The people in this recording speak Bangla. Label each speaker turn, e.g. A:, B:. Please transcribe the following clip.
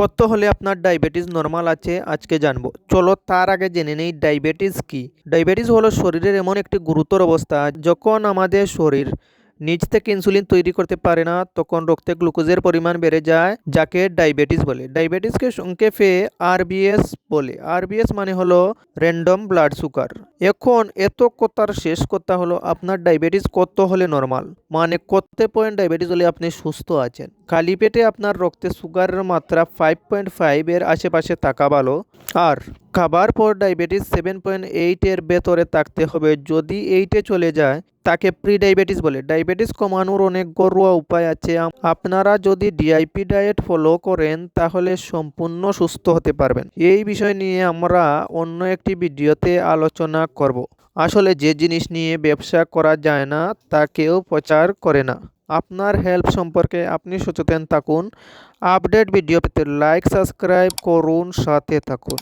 A: কত হলে আপনার ডায়াবেটিস নর্মাল আছে? আজকে জানব। চলো তার আগে জেনে নেই ডায়াবেটিস কি। ডায়াবেটিস হলো শরীরের এমন একটি গুরুতর অবস্থা যখন আমাদের শরীর নিজ থেকে ইনসুলিন তৈরি করতে পারে না, তখন রক্তে গ্লুকোজের পরিমাণ বেড়ে যায়, যাকে ডায়াবেটিস বলে। ডায়াবেটিসকে সংক্ষেপে আরবিএস বলে। আরবিএস মানে হলো র্যান্ডম ব্লাড সুগার এখন এত কথার শেষ কথা হলো, আপনার ডায়াবেটিস কত হলে নর্মাল মানে কত পয়েন্ট ডায়াবেটিস হলে আপনি সুস্থ আছেন? খালি পেটে আপনার রক্তে সুগারের মাত্রা ফাইভ পয়েন্ট ফাইভের আশেপাশে থাকা ভালো। আর খাবার পর ডায়াবেটিস সেভেন পয়েন্ট এইটের ভেতরে থাকতে হবে। যদি এইটে চলে যায় তাকে প্রি ডায়াবেটিস বলে। ডায়াবেটিস কমানোর অনেক ঘরোয়া উপায় আছে। আপনারা যদি ডিআইপি ডায়েট ফলো করেন, তাহলে সম্পূর্ণ সুস্থ হতে পারবেন। এই বিষয় নিয়ে আমরা অন্য একটি ভিডিওতে আলোচনা করব। আসলে যে জিনিস নিয়ে ব্যবসা করা যায় না, তা কেউ প্রচার করে না। আপনার হেল্প সম্পর্কে আপনি সচেতন থাকুন। আপডেট ভিডিও পেতে লাইক সাবস্ক্রাইব করুন, সাথে থাকুন।